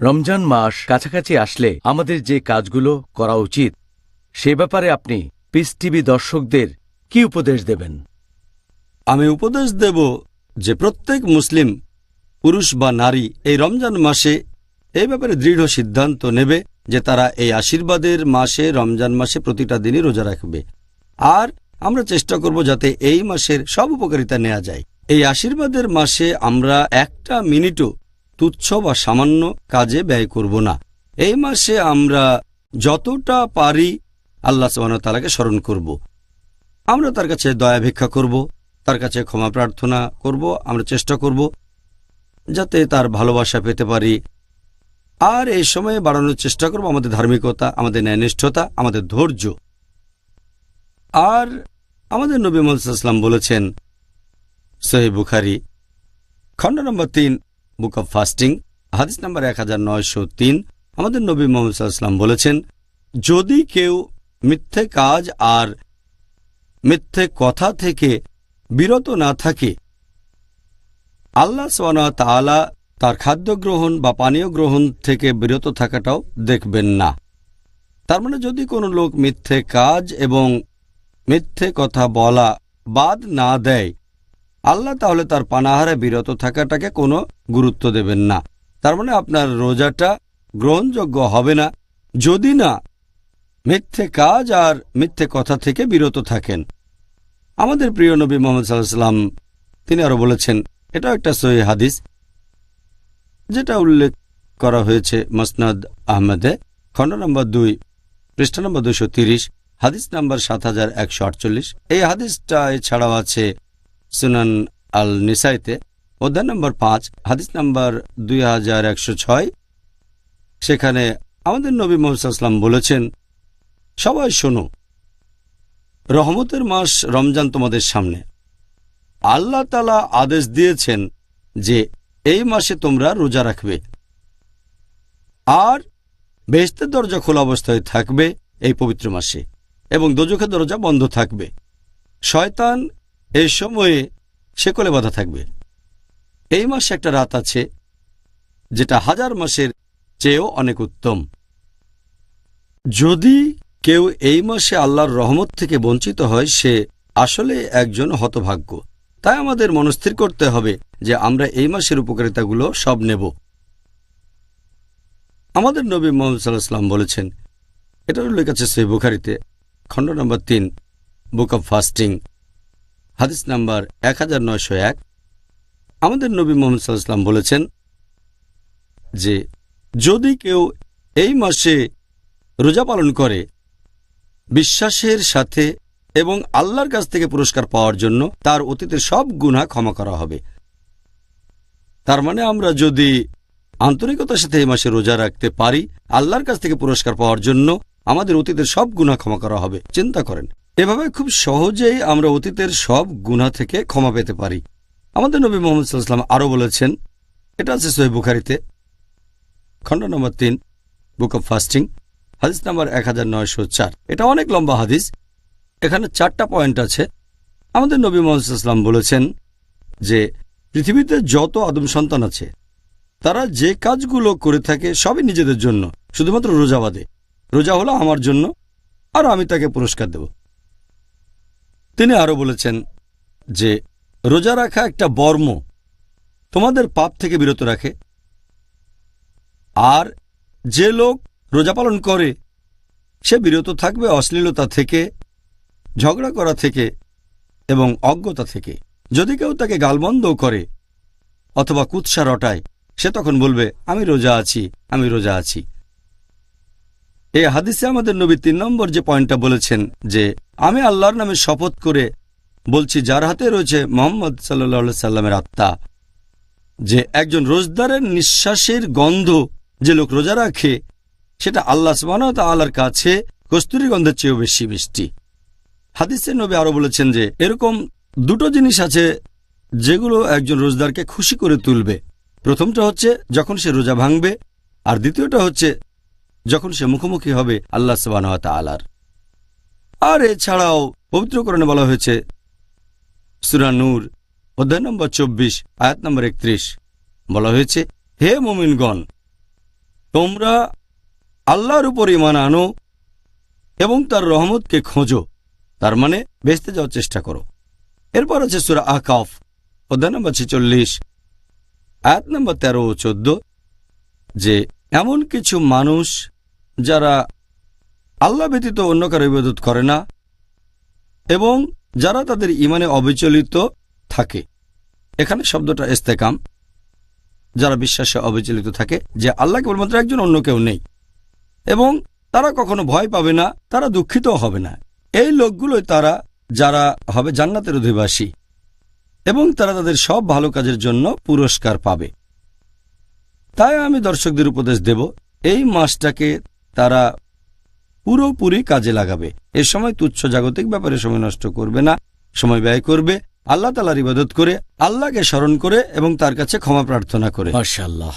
রমজান মাস কাছাকাছি আসলে আমাদের যে কাজগুলো করা উচিত, সে ব্যাপারে আপনি পিস টিভি দর্শকদের কি উপদেশ দেবেন? আমি উপদেশ দেব যে প্রত্যেক মুসলিম, পুরুষ বা নারী এই রমজান মাসে এই ব্যাপারে দৃঢ় সিদ্ধান্ত নেবে যে তারা এই আশীর্বাদের মাসে, রমজান মাসে প্রতিটা দিনই রোজা রাখবে। আর আমরা চেষ্টা করব যাতে এই মাসের সব উপকারিতা নেওয়া যায়। এই আশীর্বাদের মাসে আমরা একটা মিনিটও তুচ্ছ বা সামান্য কাজে ব্যয় করব না। এই মাসে আমরা যতটা পারি আল্লাহ তালাকে স্মরণ করব। আমরা তার কাছে দয়া ভিক্ষা করব, তার কাছে ক্ষমা প্রার্থনা করব, আমরা চেষ্টা করব যাতে তার ভালোবাসা পেতে পারি। আর এই সময়ে বাড়ানোর চেষ্টা করব আমাদের ধার্মিকতা, আমাদের ন্যায়নিষ্ঠতা, আমাদের ধৈর্য। আর আমাদের নবী মোহাম্মদাম বলেছেন সহি বুখারি, খণ্ড নম্বর তিন বুক অব ফাস্টিং হাদিস নম্বর এক আমাদের নবী মোহাম্মদ সাল্লাম বলেছেন, যদি কেউ মিথ্যে কাজ আর মিথ্যে কথা থেকে বিরত না থাকে, আল্লাহ তাআলা তার খাদ্য গ্রহণ বা পানীয় গ্রহণ থেকে বিরত থাকাটাও দেখবেন না। তার মানে যদি কোনো লোক মিথ্যে কাজ এবং মিথ্যে কথা বলা বাদ না দেয় আল্লাহ তাহলে তার পানাহারে বিরত থাকাটাকে কোনো গুরুত্ব দেবেন না। তার মানে আপনার রোজাটা গ্রহণযোগ্য হবে না যদি না মিথ্যে কাজ আর মিথ্যে কথা থেকে বিরত থাকেন। আমাদের প্রিয় নবী মোহাম্মদ সাল্লাম তিনি আরও বলেছেন, এটাও একটা সহি হাদিস, যেটা উল্লেখ করা হয়েছে মসনাদ আহমেদে, খণ্ড নম্বর দুই, পৃষ্ঠা নম্বর দুশো তিরিশ, হাদিস নম্বর সাত হাজার একশো আটচল্লিশ। এই হাদিসটা এছাড়াও আছে সুনান আল নিসাইতে অধ্যায় নম্বর পাঁচ, হাদিস নাম্বার দুই হাজার একশো ছয়। সেখানে আমাদের নবী মোহাম্মদাম বলেছেন, সবাই শোনো, রহমতের মাস রমজান তোমাদের সামনে। আল্লাহ তালা আদেশ দিয়েছেন যে এই মাসে তোমরা রোজা রাখবে। আর বেহেস্তের দরজা খোলা অবস্থায় থাকবে এই পবিত্র মাসে এবং দোজখের দরজা বন্ধ থাকবে। শয়তান এই সময়ে শেকলে বাধা থাকবে। এই মাসে একটা রাত আছে, যেটা হাজার মাসের চেয়েও অনেক উত্তম। যদি কেউ এই মাসে আল্লাহর রহমত থেকে বঞ্চিত হয়, সে আসলে একজন হতভাগ্য। তাই আমাদের মনস্থির করতে হবে যে আমরা এই মাসের উপকারিতাগুলো সব নেব। আমাদের নবী মোহাম্মদ সাল্লাহাম বলেছেন এটার উল্লেখ আছে সেই বুখারিতে, খণ্ড নম্বর তিন, বুক অব ফাস্টিং। হাদিস নাম্বার এক হাজার নয়শো এক। আমাদের নবী মোহাম্মদ সাল্লাহাম বলেছেন যে, যদি কেউ এই মাসে রোজা পালন করে, বিশ্বাসের সাথে এবং আল্লাহর কাছ থেকে পুরস্কার পাওয়ার জন্য তার অতীতের সব গুণা ক্ষমা করা হবে। তার মানে আমরা যদি আন্তরিকতার সাথে এই মাসে রোজা রাখতে পারি, আল্লাহর কাছ থেকে পুরস্কার পাওয়ার জন্য আমাদের অতীতের সব গুণা ক্ষমা করা হবে। চিন্তা করেন। এভাবে খুব সহজেই আমরা অতীতের সব গুণা থেকে ক্ষমা পেতে পারি। আমাদের নবী মোহাম্মদ সাল্লাম আরও বলেছেন, এটা আছে সোহেব বুখারিতে, খণ্ড নম্বর তিন, বুক অব ফাস্টিং, হাদিস নাম্বার এক এটা অনেক লম্বা হাদিস, এখানে চারটা পয়েন্ট আছে। আমাদের নবী মোহাম্মদাম বলেছেন যে, পৃথিবীতে যত আদম সন্তান আছে, তারা যে কাজগুলো করে থাকে সবই নিজেদের জন্য, শুধুমাত্র রোজাবাদে রোজা হলো আমার জন্য, আর আমি তাকে পুরস্কার দেব। তিনি আরও বলেছেন যে, রোজা রাখা একটা বর্ম তোমাদের পাপ থেকে বিরত রাখে। আর যে লোক রোজা পালন করে, সে বিরত থাকবে অশ্লীলতা থেকে, ঝগড়া করা থেকে এবং অজ্ঞতা থেকে। যদি কেউ তাকে গালবন্ধ করে অথবা কুৎসা রটায়, সে তখন বলবে, আমি রোজা আছি, আমি রোজা আছি। এই হাদিসে আমাদের নবী তিন নম্বর যে পয়েন্টটা বলেছেন যে আমি আল্লাহর নামে শপথ করে বলছি, যার হাতে রয়েছে মোহাম্মদ সাল্লা সাল্লামের আত্মা, যে একজন রোজদারের নিঃশ্বাসের গন্ধ যে লোক রোজা রাখে, সেটা আল্লাহ সমানত আল্লাহর কাছে কস্তুরি গন্ধের চেয়েও বেশি মিষ্টি। হাদিসের নবী আরও বলেছেন যে, এরকম দুটো জিনিস আছে যেগুলো একজন রোজদারকে খুশি করে তুলবে। প্রথমটা হচ্ছে যখন সে রোজা ভাঙবে, আর দ্বিতীয়টা হচ্ছে যখন সে মুখোমুখি হবে আল্লাহ সবানহাত আলার আর এছাড়াও পবিত্রকরণে বলা হয়েছে সুরা নূর, অধ্যায় নম্বর চব্বিশ, আয়াত নম্বর একত্রিশ। বলা হয়েছে, হে মোমিনগণ, তোমরা আল্লাহর উপর ইমান আনো এবং তার রহমতকে খোঁজো। তার মানে বেচতে যাওয়ার চেষ্টা করো। এরপর আছে সুরা আকাফ অধ্যায় নম্বর ছেচল্লিশ, আয়াত নম্বর তেরো ও চোদ্দ, যে এমন কিছু মানুষ যারা আল্লাহ ব্যতীত অন্য কারও ইবাদত করে না এবং যারা তাদের ইমানে অবিচলিত থাকে। এখানে শব্দটা ইস্তেকাম। যারা বিশ্বাসে অবিচলিত থাকে যে আল্লাহ কেবলমাত্র একজন অন্য কেউ নেই এবং তারা কখনো ভয় পাবে না, তারা দুঃখিত হবে না। এই লোকগুলোই তারা যারা হবে জান্নাতের অধিবাসী এবং তারা তাদের সব ভালো কাজের জন্য পুরস্কার পাবে। তাই আমি দর্শকদের উপদেশ দেব, এই মাসটাকে তারা পুরোপুরি কাজে লাগাবে। এ সময় তুচ্ছ জাগতিক ব্যাপারে সময় নষ্ট করবে না, সময় ব্যয় করবে, আল্লাহ তালার ইবাদত করে, আল্লাহকে স্মরণ করে এবং তার কাছে ক্ষমা প্রার্থনা করে। মাশাল্লাহ